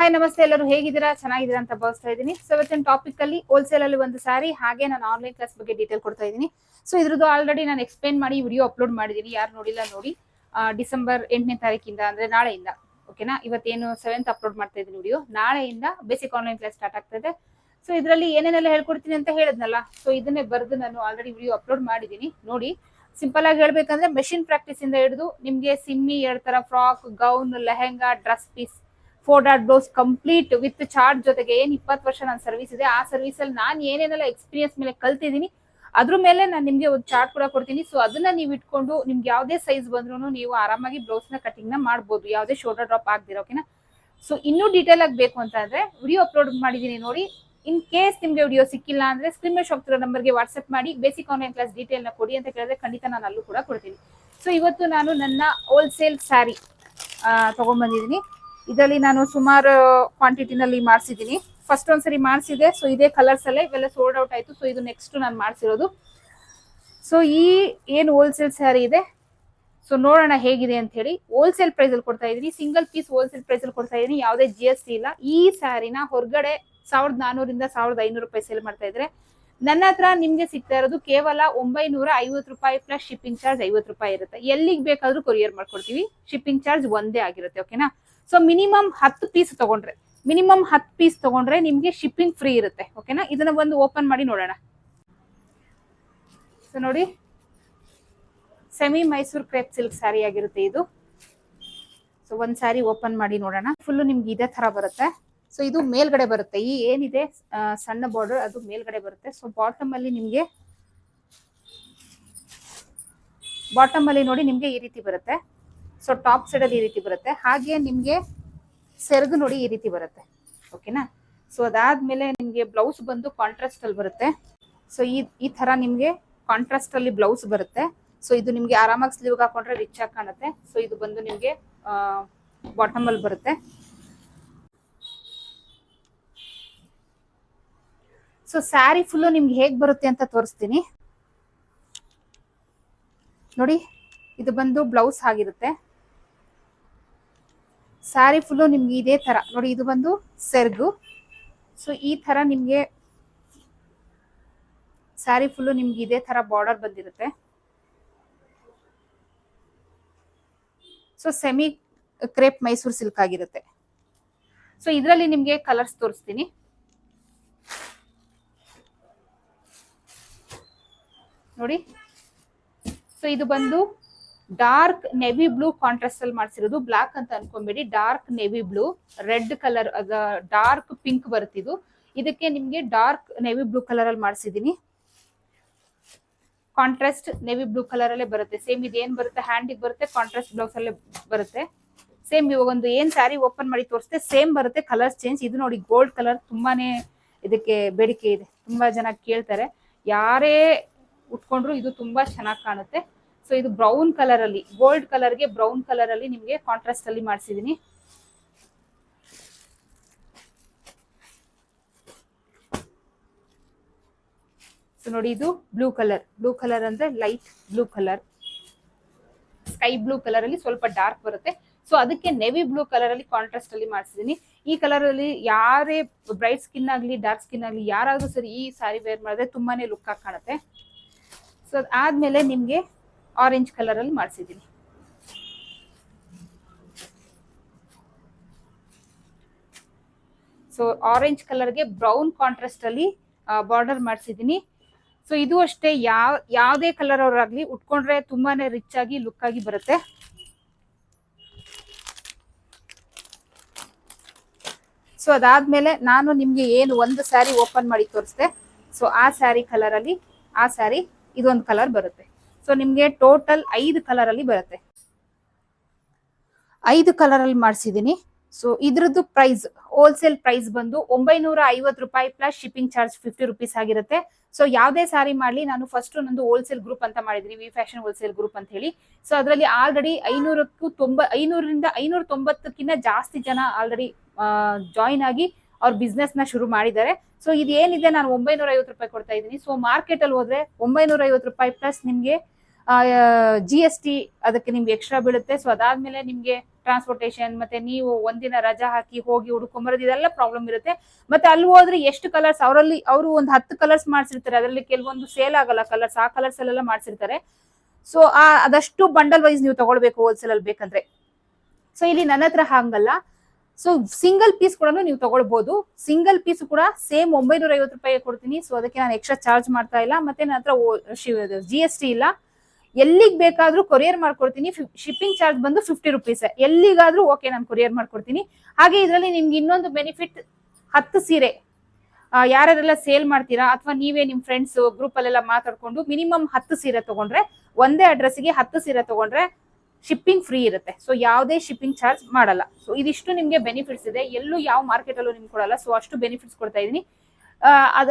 Hi ನಮಸ್ತೆ ಎಲ್ಲರೂ. ಹೇಗಿದ್ದೀರಾ? ಚೆನ್ನಾಗಿದ್ದೀರಾ ಅಂತ ಭಾವಿಸ್ತಾ ಇದ್ದೀನಿ. ಸೊ ಇವತ್ತಿನ ಟಾಪಿಕ್ ಅಲ್ಲಿ ಹೋಲ್ಸೇಲ್ ಅಲ್ಲಿ ಒಂದು ಸಾರಿ ಹಾಗೆ ನಾನು ಆನ್ಲೈನ್ ಕ್ಲಾಸ್ ಬಗ್ಗೆ ಡೀಟೇಲ್ ಕೊಡ್ತಾ ಇದ್ದೀನಿ. ಸೊ ಇದ್ರದ್ದು ಆಲ್ರೆಡಿ ನಾನು ಎಕ್ಸ್ಪ್ಲೇನ್ ಮಾಡಿ ವಿಡಿಯೋ ಅಪ್ಲೋಡ್ ಮಾಡಿದ್ದೀನಿ. ಯಾರು ನೋಡಿಲ್ಲ, ನೋಡಿ. ಡಿಸೆಂಬರ್ ಎಂಟನೇ ತಾರೀಕಿಂದ, ಅಂದ್ರೆ ನಾಳೆಯಿಂದ. ಓಕೆನಾ ಇವತ್ತೇನು ಸೆವೆಂತ್ ಅಪ್ಲೋಡ್ ಮಾಡ್ತಾ ಇದ್ದೀನಿ ವಿಡಿಯೋ ನಾಳೆಯಿಂದ ಬೇಸಿಕ್ ಆನ್ಲೈನ್ ಕ್ಲಾಸ್ ಸ್ಟಾರ್ಟ್ ಆಗ್ತಾ ಇದೆ. ಸೊ ಇದರಲ್ಲಿ ಏನೇನೆಲ್ಲ ಹೇಳ್ಕೊಡ್ತೀನಿ ಅಂತ ಹೇಳಿದ್ನಲ್ಲ? ಸೊ ಇದನ್ನೇ ಬರೆದು ನಾನು ಆಲ್ರೆಡಿ ವಿಡಿಯೋ ಅಪ್ಲೋಡ್ ಮಾಡಿದ್ದೀನಿ. ನೋಡಿ. ಸಿಂಪಲ್ ಆಗಿ ಹೇಳ್ಬೇಕಂದ್ರೆ ಮೆಷಿನ್ ಪ್ರಾಕ್ಟೀಸ್ ಇಂದ ಹಿಡಿದು ನಿಮ್ಗೆ ಸಿಮ್ಮಿ, ಎರಡ್ ತರ frock gown lehenga dress piece four dot blouse complete with chart ಜೊತೆಗೆ ಏನ್ ಇಪ್ಪತ್ತು ವರ್ಷ ನನ್ನ ಸರ್ವಿಸ್ ಇದೆ, ಆ ಸರ್ವಿಸ್ ಅಲ್ಲಿ ನಾನು ಏನೇನೆಲ್ಲ ಎಕ್ಸ್ಪೀರಿಯನ್ಸ್ ಮೇಲೆ ಕಲ್ತಿದ್ದೀನಿ, ಅದ್ರ ಮೇಲೆ ನಾನು ನಿಮ್ಗೆ ಒಂದು ಚಾರ್ಟ್ ಕೂಡ ಕೊಡ್ತೀನಿ. ಸೊ ಅದನ್ನ ನೀವು ಇಟ್ಕೊಂಡು ನಿಮ್ಗೆ ಯಾವುದೇ ಸೈಜ್ ಬಂದ್ರು ನೀವು ಆರಾಮಾಗಿ ಬ್ಲೌಸ್ನ ಕಟಿಂಗ್ನ ಮಾಡ್ಬೋದು, ಯಾವುದೇ ಶೋಲ್ಡರ್ ಡ್ರಾಪ್ ಆಗದಿರೋ ಓಕೆನಾ ಸೊ ಇನ್ನೂ ಡೀಟೇಲ್ ಆಗಿ ಬೇಕು ಅಂತ ಅಂದ್ರೆ ವಿಡಿಯೋ ಅಪ್ಲೋಡ್ ಮಾಡಿದೀನಿ ನೋಡಿ. ಇನ್ ಕೇಸ್ ನಿಮ್ಗೆ ವಿಡಿಯೋ ಸಿಕ್ಕಿಲ್ಲ ಅಂದ್ರೆ ಸ್ಕ್ರೀನ್ ಮೇಲೆ ಹೋಗ್ತಿರೋ ನಂಬರ್ಗೆ ವಾಟ್ಸ್ಆಪ್ ಮಾಡಿ ಬೇಸಿಕ್ ಆನ್ಲೈನ್ ಕ್ಲಾಸ್ ಡೀಟೇಲ್ನ ಕೊಡಿ ಅಂತ ಕೇಳಿದ್ರೆ ಖಂಡಿತ ನಾನು ಅಲ್ಲೂ ಕೂಡ ಕೊಡ್ತೀನಿ. ಸೊ ಇವತ್ತು ನಾನು ನನ್ನ ಹೋಲ್ಸೇಲ್ ಸ್ಯಾರಿ ತಗೊಂಡ್ಬಂದಿದ್ದೀನಿ. ಇದರಲ್ಲಿ ನಾನು ಸುಮಾರು ಕ್ವಾಂಟಿಟಿನಲ್ಲಿ ಮಾಡಿಸಿದ್ದೀನಿ. ಫಸ್ಟ್ ಒಂದ್ಸರಿ ಮಾಡಿಸಿದೆ ಸೊ ಇದೇ ಕಲರ್ಸ್ ಅಲ್ಲೇ ಇವೆಲ್ಲ ಸೋಲ್ಡ್ ಔಟ್ ಆಯಿತು. ಸೊ ಇದು ನೆಕ್ಸ್ಟ್ ನಾನು ಮಾಡಿಸಿರೋದು. ಸೊ ಈ ಏನು ಹೋಲ್ಸೇಲ್ ಸ್ಯಾರಿ ಇದೆ ಸೊ ನೋಡೋಣ ಹೇಗಿದೆ ಅಂತ ಹೇಳಿ. ಹೋಲ್ಸೇಲ್ ಪ್ರೈಸ್ ಅಲ್ಲಿ ಕೊಡ್ತಾ ಇದೀನಿ ಸಿಂಗಲ್ ಪೀಸ್ ಹೋಲ್ಸೇಲ್ ಪ್ರೈಸ್ ಅಲ್ಲಿ ಕೊಡ್ತಾ ಇದೀನಿ ಯಾವುದೇ ಜಿ ಎಸ್ ಟಿ ಇಲ್ಲ. ಈ ಸ್ಯಾರಿನ ಹೊರಗಡೆ ಸಾವಿರದ ನಾನೂರಿಂದ ಸಾವಿರದ ಐನೂರು ರೂಪಾಯಿ ಸೇಲ್ ಮಾಡ್ತಾ ಇದ್ರೆ, ನನ್ನ ಹತ್ರ ನಿಮಗೆ ಸಿಗ್ತಾ ಇರೋದು ಕೇವಲ ಒಂಬೈನೂರ ಐವತ್ತು ರೂಪಾಯಿ ಪ್ಲಸ್ ಶಿಪ್ಪಿಂಗ್ ಚಾರ್ಜ್ ಐವತ್ತು ರೂಪಾಯಿ ಇರುತ್ತೆ. ಎಲ್ಲಿಗೆ ಬೇಕಾದರೂ ಕೊರಿಯರ್ ಮಾಡ್ಕೊಡ್ತೀವಿ. ಶಿಪ್ಪಿಂಗ್ ಚಾರ್ಜ್ ಒಂದೇ ಆಗಿರುತ್ತೆ ಓಕೆನಾ ಸೊ ಮಿನಿಮಮ್ ಹತ್ತು ಪೀಸ್ ತಗೊಂಡ್ರೆ. ಮಿನಿಮಮ್ ಹತ್ತು ಪೀಸ್ ತಗೊಂಡ್ರೆ ನಿಮ್ಗೆ ಶಿಪ್ಪಿಂಗ್ ಫ್ರೀ ಇರುತ್ತೆ. ಓಕೆನಾ ಇದನ್ನ ಒಂದು ಓಪನ್ ಮಾಡಿ ನೋಡೋಣ. ಸೊ ನೋಡಿ. Semi Mysore crepe silk sari ಆಗಿರುತ್ತೆ ಇದು. ಸೊ ಒಂದ್ ಸ್ಯಾರಿ ಓಪನ್ ಮಾಡಿ ನೋಡೋಣ. ಫುಲ್ ನಿಮ್ಗೆ ಇದೇ ತರ ಬರುತ್ತೆ. ಸೊ ಇದು ಮೇಲ್ಗಡೆ ಬರುತ್ತೆ. ಈ ಏನಿದೆ? ಸಣ್ಣ ಬಾರ್ಡರ್ ಅದು ಮೇಲ್ಗಡೆ ಬರುತ್ತೆ. ಸೊ ಬಾಟಮ್ ಅಲ್ಲಿ ನಿಮ್ಗೆ ಬಾಟಮ್ ಅಲ್ಲಿ ನೋಡಿ ನಿಮ್ಗೆ ಈ ರೀತಿ ಬರುತ್ತೆ. ಸೊ ಟಾಪ್ ಸೈಡ್ ಅಲ್ಲಿ ಈ ರೀತಿ ಬರುತ್ತೆ. ಹಾಗೆ ನಿಮ್ಗೆ ಸೆರಗು ನೋಡಿ ಈ ರೀತಿ ಬರುತ್ತೆ. ಓಕೆನಾ ಸೊ ಅದಾದ್ಮೇಲೆ ನಿಮ್ಗೆ ಬ್ಲೌಸ್ ಬಂದು ಕಾಂಟ್ರಾಸ್ಟ್ ಅಲ್ಲಿ ಬರುತ್ತೆ. ಸೊ ಈ ಈ ತರ ನಿಮ್ಗೆ ಕಾಂಟ್ರಾಸ್ಟ್ ಅಲ್ಲಿ ಬ್ಲೌಸ್ ಬರುತ್ತೆ. ಸೊ ಇದು ನಿಮ್ಗೆ ಆರಾಮಾಗಿ ಸ್ಲೀವ್ ಹಾಕೊಂಡ್ರೆ ರಿಚ್ ಆಗಿ ಕಾಣುತ್ತೆ. ಸೊ ಇದು ಬಂದು ನಿಮ್ಗೆ ಬಾಟಮ್ ಅಲ್ಲಿ ಬರುತ್ತೆ. ಸೊ ಸ್ಯಾರಿ ಫುಲ್ಲು ನಿಮ್ಗೆ ಹೇಗ್ ಬರುತ್ತೆ ಅಂತ ತೋರಿಸ್ತೀನಿ. ನೋಡಿ, ಇದು ಬಂದು ಬ್ಲೌಸ್ ಆಗಿರುತ್ತೆ. ಸ್ಯಾರಿ ಫುಲ್ಲು ನಿಮ್ಗೆ ಇದೇ ಥರ ನೋಡಿ, ಇದು ಬಂದು ಸೆರ್ಗು. ಸೊ ಈ ಥರ ನಿಮಗೆ ಸ್ಯಾರಿ ಫುಲ್ಲು ನಿಮ್ಗೆ ಇದೇ ಥರ ಬಾರ್ಡರ್ ಬಂದಿರುತ್ತೆ. So semi crepe Mysore silk ಆಗಿರುತ್ತೆ. ಸೊ ಇದರಲ್ಲಿ ನಿಮಗೆ ಕಲರ್ಸ್ ತೋರಿಸ್ತೀನಿ. ನೋಡಿ. ಸೊ ಇದು ಬಂದು ಡಾರ್ಕ್ ನೆವಿ ಬ್ಲೂ ಕಾಂಟ್ರಾಸ್ಟ್ ಅಲ್ಲಿ ಮಾಡಿಸಿರೋದು. ಬ್ಲಾಕ್ ಅಂತ ಅನ್ಕೊಂಬೇಡಿ. Dark navy blue, red colour dark pink ಬರುತ್ತಿದ್ದು ಇದಕ್ಕೆ ನಿಮ್ಗೆ ಡಾರ್ಕ್ ನೆವಿ ಬ್ಲೂ ಕಲರ್ ಅಲ್ಲಿ ಮಾಡಿಸಿದೀನಿ. ಕಾಂಟ್ರಾಸ್ಟ್ ನೆವಿ ಬ್ಲೂ ಕಲರ್ ಅಲ್ಲೇ ಬರುತ್ತೆ. ಸೇಮ್ ಇದು ಏನ್ ಬರುತ್ತೆ? ಹ್ಯಾಂಡಿಗೆ ಬರುತ್ತೆ, ಕಾಂಟ್ರಾಸ್ಟ್ ಬ್ಲೌಸ್ ಅಲ್ಲೇ ಬರುತ್ತೆ. ಸೇಮ್ ಇವಾಗ ಒಂದು ಏನ್ ಸ್ಯಾರಿ ಓಪನ್ ಮಾಡಿ ತೋರಿಸ್ತೆ ಸೇಮ್ ಬರುತ್ತೆ ಕಲರ್ಸ್ ಚೇಂಜ್. ಇದು ನೋಡಿ ಗೋಲ್ಡ್ ಕಲರ್ ತುಂಬಾನೇ ಇದಕ್ಕೆ ಬೇಡಿಕೆ ಇದೆ. ತುಂಬಾ ಜನ ಕೇಳ್ತಾರೆ. ಯಾರೇ ಉಟ್ಕೊಂಡ್ರು ಇದು ತುಂಬಾ ಚೆನ್ನಾಗಿ ಕಾಣುತ್ತೆ. ಸೊ ಇದು ಬ್ರೌನ್ ಕಲರ್ ಅಲ್ಲಿ ಗೋಲ್ಡ್ ಕಲರ್ಗೆ ಬ್ರೌನ್ ಕಲರ್ ಅಲ್ಲಿ ನಿಮ್ಗೆ ಕಾಂಟ್ರಾಸ್ಟ್ ಅಲ್ಲಿ ಮಾಡಿಸಿದೀನಿ. ಸೊ ನೋಡಿ ಇದು ಬ್ಲೂ ಕಲರ್ ಬ್ಲೂ ಕಲರ್ ಅಂದ್ರೆ light blue colour sky blue colour ಅಲ್ಲಿ ಸ್ವಲ್ಪ ಡಾರ್ಕ್ ಬರುತ್ತೆ. ಸೊ ಅದಕ್ಕೆ ನೆವಿ ಬ್ಲೂ ಕಲರ್ ಅಲ್ಲಿ ಕಾಂಟ್ರಾಸ್ಟ್ ಅಲ್ಲಿ ಮಾಡಿಸಿದೀನಿ. ಈ ಕಲರ್ ಅಲ್ಲಿ ಯಾರೇ ಬ್ರೈಟ್ ಸ್ಕಿನ್ ಆಗಲಿ ಡಾರ್ಕ್ ಸ್ಕಿನ್ ಆಗಲಿ, ಯಾರಾದ್ರೂ ಸರಿ ಈ ಸಾರಿ ವೇರ್ ಮಾಡಿದ್ರೆ ತುಂಬಾನೇ ಲುಕ್ ಆಗಿ ಕಾಣುತ್ತೆ. ಸೊ ಅದಾದ್ಮೇಲೆ ನಿಮ್ಗೆ ಆರೆಂಜ್ ಕಲರ್ ಅಲ್ಲಿ ಮಾಡಿಸಿದೀನಿ ಸೊ ಆರೆಂಜ್ ಕಲರ್ಗೆ ಬ್ರೌನ್ ಕಾಂಟ್ರಾಸ್ಟ್ ಅಲ್ಲಿ ಬಾರ್ಡರ್ ಮಾಡಿಸಿದೀನಿ ಸೊ ಇದು ಅಷ್ಟೇ, ಯಾವ, ಯಾವುದೇ ಕಲರ್ ಅವರಾಗ್ಲಿ ಉಟ್ಕೊಂಡ್ರೆ ತುಂಬಾನೇ ರಿಚ್ ಆಗಿ ಲುಕ್ ಆಗಿ ಬರುತ್ತೆ. ಸೊ ಅದಾದ್ಮೇಲೆ ನಾನು ನಿಮ್ಗೆ ಏನು ಒಂದು ಸ್ಯಾರಿ ಓಪನ್ ಮಾಡಿ ತೋರಿಸ್ದೆ. ಸೊ ಆ ಸ್ಯಾರಿ ಕಲರ್ ಅಲ್ಲಿ, ಆ ಸ್ಯಾರಿ ಇದೊಂದು ಕಲರ್ ಬರುತ್ತೆ. ಸೊ ನಿಮ್ಗೆ ಟೋಟಲ್ ಐದು ಕಲರ್ ಅಲ್ಲಿ ಬರುತ್ತೆ. ಐದು ಕಲರ್ ಅಲ್ಲಿ ಮಾಡಿಸಿದೀನಿ. ಸೊ ಇದ್ರದ್ದು ಪ್ರೈಸ್ ಹೋಲ್ಸೇಲ್ ಪ್ರೈಸ್ ಬಂದು ಒಂಬೈನೂರ ಐವತ್ತು ರೂಪಾಯಿ plus shipping charge fifty rupees ಆಗಿರುತ್ತೆ. ಸೊ ಯಾವುದೇ ಸಾರಿ ಮಾಡಲಿ, ನಾನು ಫಸ್ಟ್ ನಂದು ಹೋಲ್ಸೇಲ್ ಗ್ರೂಪ್ ಅಂತ ಮಾಡಿದ್ದೀನಿ ವಿ ಫ್ಯಾಷನ್ ಹೋಲ್ಸೇಲ್ ಗ್ರೂಪ್ ಅಂತ ಹೇಳಿ. ಸೊ ಅದರಲ್ಲಿ ಆಲ್ರೆಡಿ ಐನೂರಕ್ಕೂ ತೊಂಬ, ಐನೂರರಿಂದ ಐನೂರ ತೊಂಬತ್ತಕ್ಕಿಂತ ಜಾಸ್ತಿ ಜನ ಆಲ್ರೆಡಿ ಜಾಯಿನ್ ಆಗಿ ಅವ್ರ ಬಿಸ್ನೆಸ್ನ ಶುರು ಮಾಡಿದ್ದಾರೆ. ಸೊ ಇದು ಏನಿದೆ? ನಾನು ಒಂಬೈನೂರ ಐವತ್ತು ರೂಪಾಯಿ ಕೊಡ್ತಾ ಇದ್ದೀನಿ. ಸೊ ಮಾರ್ಕೆಟ್ ಅಲ್ಲಿ ಹೋದ್ರೆ ಒಂಬೈನೂರ ಐವತ್ತು ರೂಪಾಯಿ ಪ್ಲಸ್ ನಿಮ್ಗೆ ಜಿ ಎಸ್ ಟಿ ಅದಕ್ಕೆ ನಿಮ್ಗೆ ಎಕ್ಸ್ಟ್ರಾ ಬೀಳುತ್ತೆ. ಸೊ ಅದಾದ್ಮೇಲೆ ನಿಮ್ಗೆ ಟ್ರಾನ್ಸ್ಪೋರ್ಟೇಷನ್ ಮತ್ತೆ ನೀವು ಒಂದಿನ ರಜಾ ಹಾಕಿ ಹೋಗಿ ಹುಡುಕೊಂಬರೋದು ಇದೆಲ್ಲ ಪ್ರಾಬ್ಲಮ್ ಇರುತ್ತೆ. ಮತ್ತೆ ಅಲ್ಲಿ ಹೋದ್ರೆ ಎಷ್ಟು ಕಲರ್ಸ್ ಅವರಲ್ಲಿ, ಅವರು ಒಂದು ಹತ್ತು ಕಲರ್ಸ್ ಮಾಡಿಸಿರ್ತಾರೆ. ಅದರಲ್ಲಿ ಕೆಲವೊಂದು ಸೇಲ್ ಆಗಲ್ಲ ಕಲರ್ಸ್ ಆ ಕಲರ್ಸ್ ಅಲ್ಲೆಲ್ಲ ಮಾಡಿಸಿರ್ತಾರೆ. ಸೊ ಆ, ಅದಷ್ಟು ಬಂಡಲ್ ವೈಸ್ ನೀವು ತಗೊಳ್ಬೇಕು ಹೋಲ್ಸೇಲ್ ಅಲ್ಲಿ ಬೇಕಂದ್ರೆ. ಸೊ ಇಲ್ಲಿ ನನ್ನ ಹತ್ರ ಹಾಗಲ್ಲ. ಸೊ ಸಿಂಗಲ್ ಪೀಸ್ ಕೂಡ ನೀವು ತಗೊಳ್ಬಹುದು ಸಿಂಗಲ್ ಪೀಸ್ ಕೂಡ ಸೇಮ್ ಒಂಬೈನೂರ ಐವತ್ತು ರೂಪಾಯಿ ಕೊಡ್ತೀನಿ. ಸೊ ಅದಕ್ಕೆ ನಾನು ಎಕ್ಸ್ಟ್ರಾ ಚಾರ್ಜ್ ಮಾಡ್ತಾ ಇಲ್ಲ. ಮತ್ತೆ ನನ್ನ ಹತ್ರ ಜಿ ಎಸ್ ಟಿ ಇಲ್ಲ. ಎಲ್ಲಿಗೆ ಬೇಕಾದ್ರೂ ಕೊರಿಯರ್ ಮಾಡ್ಕೊಡ್ತೀನಿ. ಶಿಪ್ಪಿಂಗ್ ಚಾರ್ಜ್ ಬಂದು ಫಿಫ್ಟಿ ರುಪೀಸ್ ಎಲ್ಲಿಗಾದ್ರೂ ಓಕೆ ನಾನು ಕೊರಿಯರ್ ಮಾಡ್ಕೊಡ್ತೀನಿ. ಹಾಗೆ ಇದರಲ್ಲಿ ನಿಮ್ಗೆ ಇನ್ನೊಂದು ಬೆನಿಫಿಟ್ ಹತ್ತು ಸೀರೆ. ಯಾರ್ಯಾರೆಲ್ಲ ಸೇಲ್ ಮಾಡ್ತೀರಾ? ಅಥವಾ ನೀವೇ ನಿಮ್ ಫ್ರೆಂಡ್ಸ್ ಗ್ರೂಪ್ ಅಲ್ಲೆಲ್ಲ ಮಾತಾಡ್ಕೊಂಡು ಮಿನಿಮಮ್ ಹತ್ತು ಸೀರೆ ತಗೊಂಡ್ರೆ, ಒಂದೇ ಅಡ್ರೆಸ್ಗೆ ಹತ್ತು ಸೀರೆ ತಗೊಂಡ್ರೆ ಶಿಪ್ಪಿಂಗ್ ಫ್ರೀ ಇರುತ್ತೆ. ಸೊ ಯಾವುದೇ ಶಿಪ್ಪಿಂಗ್ ಚಾರ್ಜ್ ಮಾಡಲ್ಲ. ಸೊ ಇದಿಷ್ಟು ನಿಮಗೆ ಬೆನಿಫಿಟ್ಸ್ ಇದೆ. ಎಲ್ಲೂ ಯಾವ ಮಾರ್ಕೆಟ್ ಅಲ್ಲೂ ನಿಮ್ಗೆ ಕೊಡಲ್ಲ. ಸೊ ಅಷ್ಟು ಬೆನಿಫಿಟ್ಸ್ ಕೊಡ್ತಾ ಇದೀನಿ. ಅದ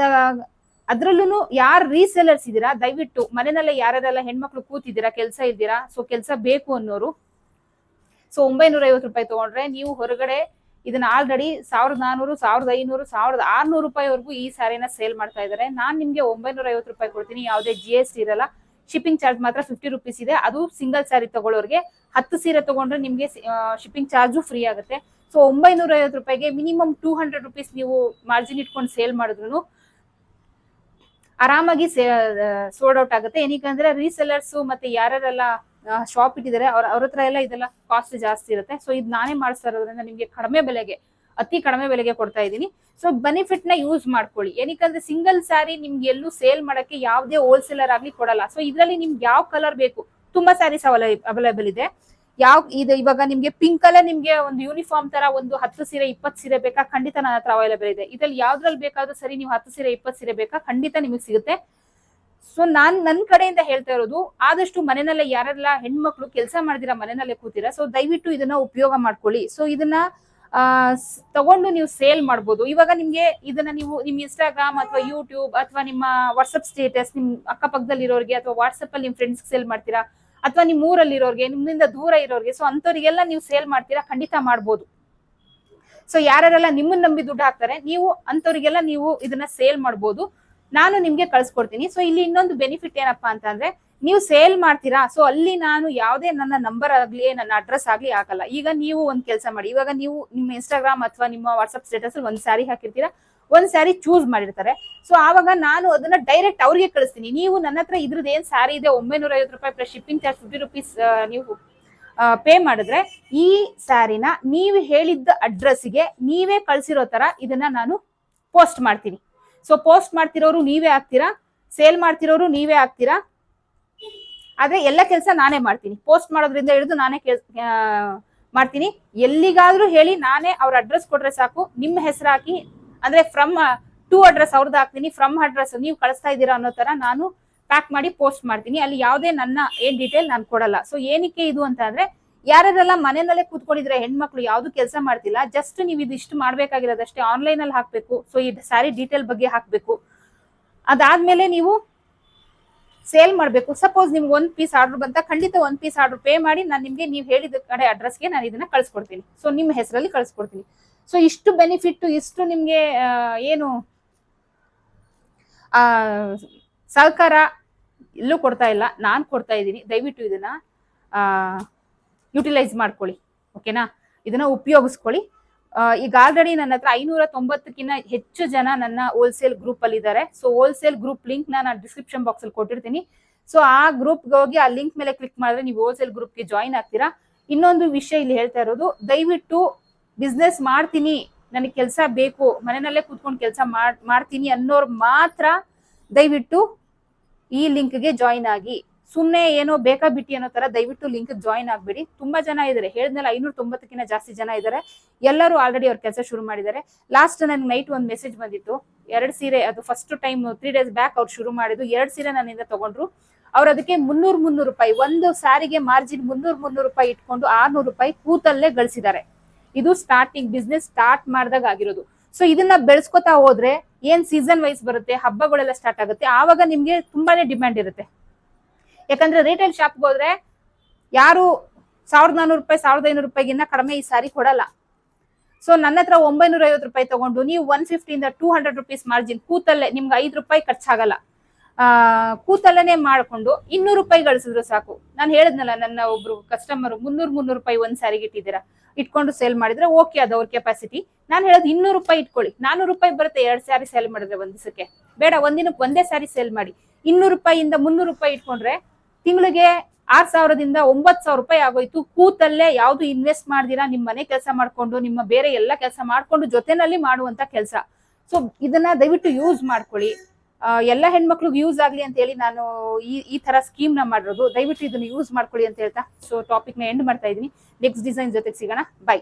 ಅದ್ರಲ್ಲೂ ಯಾರು ರೀಸೆಲರ್ಸ್ ಇದ್ದೀರಾ? ದಯವಿಟ್ಟು ಮನೆಯಲ್ಲೇ ಯಾರ್ಯಾರೆಲ್ಲ ಹೆಣ್ಮಕ್ಳು ಕೂತಿದ್ದೀರಾ? ಕೆಲಸ ಇದ್ದೀರಾ? ಸೊ ಕೆಲಸ ಬೇಕು ಅನ್ನೋರು. ಸೊ ಒಂಬೈನೂರ ಐವತ್ತು ರೂಪಾಯಿ ತಗೊಂಡ್ರೆ ನೀವು ಹೊರಗಡೆ ಇದನ್ನ ಆಲ್ರೆಡಿ ಸಾವಿರದ ನಾನೂರು, ಸಾವಿರದ ಐನೂರು, ಸಾವಿರದ ಆರ್ನೂರು ರೂಪಾಯಿವರೆಗೂ ಈ ಸ್ಯಾರಿನ ಸೇಲ್ ಮಾಡ್ತಾ ಇದ್ದಾರೆ. ನಾನ್ ನಿಮ್ಗೆ ಒಂಬೈನೂರ ಐವತ್ತು ರೂಪಾಯಿ ಕೊಡ್ತೀನಿ. ಯಾವುದೇ ಜಿ ಎಸ್ ಟಿ ಇರಲ್ಲ. ಶಿಪ್ಪಿಂಗ್ ಚಾರ್ಜ್ ಮಾತ್ರ ಫಿಫ್ಟಿ ರುಪೀಸ್ ಇದೆ. ಅದು ಸಿಂಗಲ್ ಸ್ಯಾರಿ ತಗೊಳ್ಳೋರಿಗೆ ಹತ್ತು ಸೀರೆ ತಗೊಂಡ್ರೆ ನಿಮ್ಗೆ ಶಿಪ್ಪಿಂಗ್ ಚಾರ್ಜು ಫ್ರೀ ಆಗುತ್ತೆ. ಸೊ ಒಂಬೈನೂರ ಐವತ್ತು ರೂಪಾಯಿಗೆ ಮಿನಿಮಮ್ ಟೂ ಹಂಡ್ರೆಡ್ ರುಪೀಸ್ ನೀವು ಮಾರ್ಜಿನ್ ಇಟ್ಕೊಂಡು ಸೇಲ್ ಮಾಡಿದ್ರು ಆರಾಮಾಗಿ ಸೋಲ್ಡ್ ಔಟ್ ಆಗುತ್ತೆ. ಏನಕ್ಕಂದ್ರೆ ರೀಸೆಲರ್ಸ್ ಮತ್ತೆ ಯಾರ್ಯಾರೆಲ್ಲ ಶಾಪ್ ಇಟ್ಟಿದ್ದಾರೆ, ಅವ್ರ ಅವ್ರ ಹತ್ರ ಎಲ್ಲ ಇದೆಲ್ಲ ಕಾಸ್ಟ್ ಜಾಸ್ತಿ ಇರುತ್ತೆ. ಸೊ ಇದು ನಾನೇ ಮಾಡಿಸ್ತಾ ಇರೋದ್ರಿಂದ ನಿಮಗೆ ಕಡಿಮೆ ಬೆಲೆಗೆ ಅತಿ ಕಡಿಮೆ ಬೆಲೆಗೆ ಕೊಡ್ತಾ ಇದ್ದೀನಿ. ಸೊ ಬೆನಿಫಿಟ್ನ ಯೂಸ್ ಮಾಡ್ಕೊಳ್ಳಿ. ಏನಕ್ಕಂದ್ರೆ ಸಿಂಗಲ್ ಸ್ಯಾರಿ ನಿಮ್ಗೆ ಎಲ್ಲೂ ಸೇಲ್ ಮಾಡಕ್ಕೆ ಯಾವುದೇ ಹೋಲ್ಸೇಲರ್ ಆಗ್ಲಿ ಕೊಡಲ್ಲ. ಸೊ ಇದರಲ್ಲಿ ನಿಮ್ಗೆ ಯಾವ ಕಲರ್ ಬೇಕು? ತುಂಬಾ ಸ್ಯಾರೀಸ್ ಅವೈಲೇಬಲ್ ಇದೆ. ಯಾವ, ಇದು ಇವಾಗ ನಿಮ್ಗೆ ಪಿಂಕ್ ಅಲ್ಲೇ ನಿಮ್ಗೆ ಒಂದು ಯೂನಿಫಾರ್ಮ್ ತರ ಒಂದು ಹತ್ತು ಸೀರೆ, ಇಪ್ಪತ್ತು ಸೀರೆ ಬೇಕಾ? ಖಂಡಿತ ನನ್ನ ಹತ್ರ ಅವೈಲೇಬಲ್ ಇದೆ. ಇದ್ರಲ್ಲಿ ಯಾವ್ದ್ರಲ್ಲಿ ಬೇಕಾದ್ರೂ ಸರಿ ನೀವು ಹತ್ತು ಸೀರೆ, ಇಪ್ಪತ್ತು ಸೀರೆ ಬೇಕಾ? ಖಂಡಿತ ನಿಮಗೆ ಸಿಗುತ್ತೆ. ಸೊ ನಾನ್ ನನ್ನ ಕಡೆಯಿಂದ ಹೇಳ್ತಾ ಇರೋದು, ಆದಷ್ಟು ಮನೆಯಲ್ಲೇ ಯಾರೆಲ್ಲ ಹೆಣ್ಮಕ್ಳು ಕೆಲಸ ಮಾಡಿದಿರ ಮನೆಯಲ್ಲೇ ಕೂತಿರ ಸೊ ದಯವಿಟ್ಟು ಇದನ್ನ ಉಪಯೋಗ ಮಾಡ್ಕೊಳ್ಳಿ. ಸೊ ಇದನ್ನ ತಗೊಂಡು ನೀವು ಸೇಲ್ ಮಾಡ್ಬೋದು. ಇವಾಗ ನಿಮ್ಗೆ ಇದನ್ನ ನೀವು ನಿಮ್ ಇನ್ಸ್ಟಾಗ್ರಾಮ್ ಅಥವಾ ಯೂಟ್ಯೂಬ್ ಅಥವಾ ನಿಮ್ಮ ವಾಟ್ಸಪ್ ಸ್ಟೇಟಸ್ ನಿಮ್ ಅಕ್ಕಪಕ್ಕದಲ್ಲಿ ಇರೋರಿಗೆ ಅಥವಾ ವಾಟ್ಸಪ್ ಅಲ್ಲಿ ನಿಮ್ ಫ್ರೆಂಡ್ಸ್ ಸೇಲ್ ಮಾಡ್ತೀರಾ? ಅಥವಾ ನಿಮ್ ಊರಲ್ಲಿರೋರಿಗೆ, ನಿಮ್ಮಿಂದ ದೂರ ಇರೋರಿಗೆ ಸೊ ಅಂಥವ್ರಿಗೆಲ್ಲ ನೀವು ಸೇಲ್ ಮಾಡ್ತೀರಾ? ಖಂಡಿತ ಮಾಡ್ಬೋದು. ಸೊ ಯಾರ್ಯಾರೆಲ್ಲ ನಿಮ್ಮನ್ನ ನಂಬಿ ದುಡ್ಡು ಹಾಕ್ತಾರೆ, ನೀವು ಅಂಥವ್ರಿಗೆಲ್ಲ ನೀವು ಇದನ್ನ ಸೇಲ್ ಮಾಡ್ಬೋದು. ನಾನು ನಿಮ್ಗೆ ಕಳ್ಸ್ಕೊಡ್ತೀನಿ. ಸೊ ಇಲ್ಲಿ ಇನ್ನೊಂದು ಬೆನಿಫಿಟ್ ಏನಪ್ಪಾ ಅಂತಂದ್ರೆ ನೀವು ಸೇಲ್ ಮಾಡ್ತೀರಾ? ಸೊ ಅಲ್ಲಿ ನಾನು ಯಾವುದೇ ನನ್ನ ನಂಬರ್ ಆಗಲಿ, ನನ್ನ ಅಡ್ರೆಸ್ ಆಗಲಿ ಹಾಕಲ್ಲ. ಈಗ ನೀವು ಒಂದು ಕೆಲಸ ಮಾಡಿ. ಇವಾಗ ನೀವು ನಿಮ್ಮ ಇನ್ಸ್ಟಾಗ್ರಾಮ್ ಅಥವಾ ನಿಮ್ಮ ವಾಟ್ಸ್ಆಪ್ ಸ್ಟೇಟಸ್ ಒಂದ್ ಸ್ಯಾರಿ ಹಾಕಿರ್ತೀರಾ? ಒಂದ್ ಸ್ಯಾರಿ ಚೂಸ್ ಮಾಡಿರ್ತಾರೆ. ಸೊ ಆವಾಗ ನಾನು ಅದನ್ನ ಡೈರೆಕ್ಟ್ ಅವ್ರಿಗೆ ಕಳಿಸ್ತೀನಿ. ನೀವು ನನ್ನ ಹತ್ರ ಇದ್ರದ್ದು ಏನ್ ಸ್ಯಾರಿ ಇದೆ? ಒಂಬೈನೂರ ಐವತ್ತು ರೂಪಾಯಿ plus shipping charge fifty rupees ನೀವು ಪೇ ಮಾಡಿದ್ರೆ ಈ ಸ್ಯಾರಿನ ನೀವು ಹೇಳಿದ್ದ ಅಡ್ರೆಸ್ಗೆ ನೀವೇ ಕಳ್ಸಿರೋ ತರ ಇದನ್ನ ನಾನು ಪೋಸ್ಟ್ ಮಾಡ್ತೀನಿ. ಸೊ ಪೋಸ್ಟ್ ಮಾಡ್ತಿರೋರು ನೀವೇ ಆಗ್ತೀರಾ? ಸೇಲ್ ಮಾಡ್ತಿರೋರು ನೀವೇ ಆಗ್ತೀರಾ? ಆದ್ರೆ ಎಲ್ಲ ಕೆಲಸ ನಾನೇ ಮಾಡ್ತೀನಿ. ಪೋಸ್ಟ್ ಮಾಡೋದ್ರಿಂದ ಹಿಡಿದು ನಾನೇ ಕೆಲ್ಸ ಮಾಡ್ತೀನಿ. ಎಲ್ಲಿಗಾದ್ರೂ ಹೇಳಿ ನಾನೇ ಅವ್ರ ಅಡ್ರೆಸ್ ಕೊಟ್ರೆ ಸಾಕು. ನಿಮ್ಮ ಹೆಸರು ಹಾಕಿ ಅಂದ್ರೆ ಫ್ರಮ್ ಟು ಅಡ್ರೆಸ್ ಅವ್ರದ್ದು ಹಾಕ್ತೀನಿ. ಫ್ರಮ್ ಅಡ್ರೆಸ್ ನೀವು ಕಳಿಸ್ತಾ ಇದ್ದೀರಾ ಅನ್ನೋ ತರ ನಾನು ಪ್ಯಾಕ್ ಮಾಡಿ ಪೋಸ್ಟ್ ಮಾಡ್ತೀನಿ. ಅಲ್ಲಿ ಯಾವುದೇ ನನ್ನ ಏನ್ ಡೀಟೇಲ್ ನಾನು ಕೊಡಲ್ಲ. ಸೊ ಏನಕ್ಕೆ ಇದು ಅಂತ ಅಂದ್ರೆ, ಯಾರ್ಯಾರೆಲ್ಲ ಮನೆಯಲ್ಲೇ ಕೂತ್ಕೊಂಡಿದ್ರೆ ಹೆಣ್ಮಕ್ಳು ಯಾವ್ದು ಕೆಲಸ ಮಾಡ್ತಿಲ್ಲ ಜಸ್ಟ್ ನೀವು ಇದಿಷ್ಟು ಮಾಡ್ಬೇಕಾಗಿರೋದಷ್ಟೇ ಆನ್ಲೈನ್ ಅಲ್ಲಿ ಹಾಕ್ಬೇಕು. ಸೊ ಈ ಸ್ಯಾರಿ ಡೀಟೇಲ್ ಬಗ್ಗೆ ಹಾಕ್ಬೇಕು. ಅದಾದ್ಮೇಲೆ ನೀವು ಸೇಲ್ ಮಾಡಬೇಕು. ಸಪೋಸ್ ನಿಮ್ಗೆ ಒಂದು ಪೀಸ್ ಆರ್ಡರ್ ಬಂತ, ಖಂಡಿತ ಒಂದು ಪೀಸ್ ಆರ್ಡರ್ ಪೇ ಮಾಡಿ ನಾನು ನಿಮಗೆ ನೀವು ಹೇಳಿದ ಕಡೆ ಅಡ್ರೆಸ್ಗೆ ನಾನು ಇದನ್ನ ಕಳಿಸ್ಕೊಡ್ತೀನಿ. ಸೊ ನಿಮ್ಮ ಹೆಸರಲ್ಲಿ ಕಳಿಸ್ಕೊಡ್ತೀನಿ. ಸೊ ಇಷ್ಟು ಬೆನಿಫಿಟ್ ಇಷ್ಟು ನಿಮಗೆ ಏನು ಸಹಕಾರ ಎಲ್ಲೂ ಕೊಡ್ತಾ ಇಲ್ಲ. ನಾನು ಕೊಡ್ತಾ ಇದ್ದೀನಿ. ದಯವಿಟ್ಟು ಇದನ್ನ ಯುಟಿಲೈಸ್ ಮಾಡ್ಕೊಳ್ಳಿ. ಓಕೆನಾ ಇದನ್ನ ಉಪಯೋಗಿಸ್ಕೊಳ್ಳಿ. ಈಗ ಆಲ್ರೆಡಿ ನನ್ನ ಹತ್ರ ಐನೂರ ತೊಂಬತ್ತಕ್ಕಿಂತ ಹೆಚ್ಚು ಜನ ನನ್ನ ಹೋಲ್ಸೇಲ್ ಗ್ರೂಪ್ ಅಲ್ಲಿ ಇದ್ದಾರೆ. ಸೊ ಹೋಲ್ಸೇಲ್ ಗ್ರೂಪ್ ಲಿಂಕ್ ನಾನು ಡಿಸ್ಕ್ರಿಪ್ಷನ್ ಬಾಕ್ಸ್ ಅಲ್ಲಿ ಕೊಟ್ಟಿರ್ತೀನಿ. ಸೊ ಆ ಗ್ರೂಪ್ಗೆ ಹೋಗಿ ಆ ಲಿಂಕ್ ಮೇಲೆ ಕ್ಲಿಕ್ ಮಾಡಿದ್ರೆ ನೀವು ಹೋಲ್ಸೇಲ್ ಗ್ರೂಪ್ಗೆ ಜಾಯಿನ್ ಆಗ್ತೀರಾ. ಇನ್ನೊಂದು ವಿಷಯ ಇಲ್ಲಿ ಹೇಳ್ತಾ ಇರೋದು, ದಯವಿಟ್ಟು ಬಿಸ್ನೆಸ್ ಮಾಡ್ತೀನಿ. ನನಗೆ ಕೆಲಸ ಬೇಕು, ಮನೆಯಲ್ಲೇ ಕೂತ್ಕೊಂಡು ಕೆಲಸ ಮಾಡ್ತೀನಿ ಅನ್ನೋರು ಮಾತ್ರ ದಯವಿಟ್ಟು ಈ ಲಿಂಕ್ಗೆ ಜಾಯಿನ್ ಆಗಿ. ಸುಮ್ಮನೆ ಏನೋ ಬೇಕಾ ಬಿಟ್ಟಿ ಅನ್ನೋ ತರ ದಯವಿಟ್ಟು ಲಿಂಕ್ ಜಾಯಿನ್ ಆಗ್ಬೇಡಿ. ತುಂಬಾ ಜನ ಇದ್ದಾರೆ ಹೇಳಿದ್ಮೇಲೆ ಐನೂರ ತೊಂಬತ್ತಕ್ಕಿಂತ ಜಾಸ್ತಿ ಜನ ಇದ್ದಾರೆ ಎಲ್ಲರೂ ಆಲ್ರೆಡಿ ಅವ್ರ ಕೆಲಸ ಶುರು ಮಾಡಿದ್ದಾರೆ. ಲಾಸ್ಟ್ ನನ್ಗೆ ನೈಟ್ ಒಂದು ಮೆಸೇಜ್ ಬಂದಿತ್ತು. ಎರಡು ಸೀರೆ, ಅದು first time three days back ಅವ್ರು ಶುರು ಮಾಡಿದ್ದು. ಎರಡು ಸೀರೆ ನನ್ನಿಂದ ತಗೊಂಡ್ರು. ಅವ್ರು ಅದಕ್ಕೆ ಮುನ್ನೂರ್ ಮುನ್ನೂರು ರೂಪಾಯಿ, ಒಂದು ಸಾರಿಗೆ ಮಾರ್ಜಿನ್ ಮುನ್ನೂರ್ ಮುನ್ನೂರು ರೂಪಾಯಿ ಇಟ್ಕೊಂಡು ಆರ್ನೂರು ರೂಪಾಯಿ ಕೂತಲ್ಲೇ ಗಳಿಸಿದ್ದಾರೆ. ಇದು ಸ್ಟಾರ್ಟಿಂಗ್ ಬಿಸ್ನೆಸ್ ಸ್ಟಾರ್ಟ್ ಮಾಡಿದಾಗ ಆಗಿರೋದು. ಸೊ ಇದನ್ನ ಬೆಳೆಸ್ಕೊತಾ ಹೋದ್ರೆ ಏನ್ ಸೀಸನ್ ವೈಸ್ ಬರುತ್ತೆ, ಹಬ್ಬಗಳೆಲ್ಲ ಸ್ಟಾರ್ಟ್ ಆಗುತ್ತೆ. ಆವಾಗ ನಿಮ್ಗೆ ತುಂಬಾನೇ ಡಿಮ್ಯಾಂಡ್ ಇರುತ್ತೆ. ಯಾಕಂದ್ರೆ ರಿಟೇಲ್ ಶಾಪ್ಗೆ ಹೋದ್ರೆ ಯಾರು ಸಾವಿರದ ನಾನೂರು ರೂಪಾಯಿ, ಸಾವಿರದ ಐನೂರು ರೂಪಾಯಿಗಿನ್ನ ಕಡಿಮೆ ಈ ಸಾರಿ ಕೊಡಲ್ಲ. ಸೊ ನನ್ನ ಹತ್ರ ಒಂಬೈನೂರ ಐವತ್ತು ರೂಪಾಯಿ ತಗೊಂಡು ನೀವು ಒನ್ ಫಿಫ್ಟಿಯಿಂದ ಟೂ ಹಂಡ್ರೆಡ್ ರುಪೀಸ್ ಮಾರ್ಜಿನ್ ಕೂತಲ್ಲೇ ನಿಮ್ಗೆ ಐದು ರೂಪಾಯಿ ಖರ್ಚಾಗಲ್ಲ. ಕೂತಲ್ಲೇ ಮಾಡ್ಕೊಂಡು ಇನ್ನೂರು ರೂಪಾಯಿ ಗಳಿಸಿದ್ರು ಸಾಕು. ನಾನು ಹೇಳಿದ್ನಲ್ಲ, ನನ್ನ ಒಬ್ರು ಕಸ್ಟಮರ್ ಮುನ್ನೂರು ಮುನ್ನೂರು ರೂಪಾಯಿ ಒಂದ್ ಸಾರಿಗೆ ಇಟ್ಟಿದ್ದೀರಾ? ಇಟ್ಕೊಂಡು ಸೇಲ್ ಮಾಡಿದ್ರೆ ಓಕೆ ಅದು ಅವ್ರ ಕೆಪಾಸಿಟಿ ನಾನು ಹೇಳೋದು ಇನ್ನೂರು ರೂಪಾಯಿ ಇಟ್ಕೊಳ್ಳಿ. ನಾನೂರು ರೂಪಾಯಿ ಬರುತ್ತೆ ಎರಡು ಸಾರಿ ಸೇಲ್ ಮಾಡಿದ್ರೆ ಒಂದ್ ಬೇಡ ಒಂದಿನಕ್ಕೆ ಒಂದೇ ಸಾರಿ ಸೇಲ್ ಮಾಡಿ. ಇನ್ನೂರು ರೂಪಾಯಿಯಿಂದ ಮುನ್ನೂರು ರೂಪಾಯಿ ಇಟ್ಕೊಂಡ್ರೆ ತಿಂಗಳಿಗೆ ಆರ್ ಸಾವಿರದಿಂದ ಒಂಬತ್ತು ಸಾವಿರ ರೂಪಾಯಿ ಆಗೋಯ್ತು. ಕೂತಲ್ಲೇ ಯಾವ್ದು ಇನ್ವೆಸ್ಟ್ ಮಾಡ್ದಿರಾ? ನಿಮ್ಮ ಮನೆ ಕೆಲಸ ಮಾಡ್ಕೊಂಡು, ನಿಮ್ಮ ಬೇರೆ ಎಲ್ಲ ಕೆಲಸ ಮಾಡ್ಕೊಂಡು ಜೊತೆನಲ್ಲಿ ಮಾಡುವಂತ ಕೆಲಸ. ಸೊ ಇದನ್ನ ದಯವಿಟ್ಟು ಯೂಸ್ ಮಾಡ್ಕೊಳ್ಳಿ. ಎಲ್ಲ ಹೆಣ್ಮಕ್ಳಿಗೆ ಯೂಸ್ ಆಗ್ಲಿ ಅಂತ ಹೇಳಿ ನಾನು ಈ ಈ ತರ ಸ್ಕೀಮ್ನ ಮಾಡಿರೋದು. ದಯವಿಟ್ಟು ಇದನ್ನ ಯೂಸ್ ಮಾಡ್ಕೊಳ್ಳಿ ಅಂತ ಹೇಳ್ತಾ. ಸೊ ಟಾಪಿಕ್ನ ಎಂಡ್ ಮಾಡ್ತಾ ಇದೀನಿ ನೆಕ್ಸ್ಟ್ ಡಿಸೈನ್ ಜೊತೆಗೆ ಸಿಗೋಣ. ಬೈ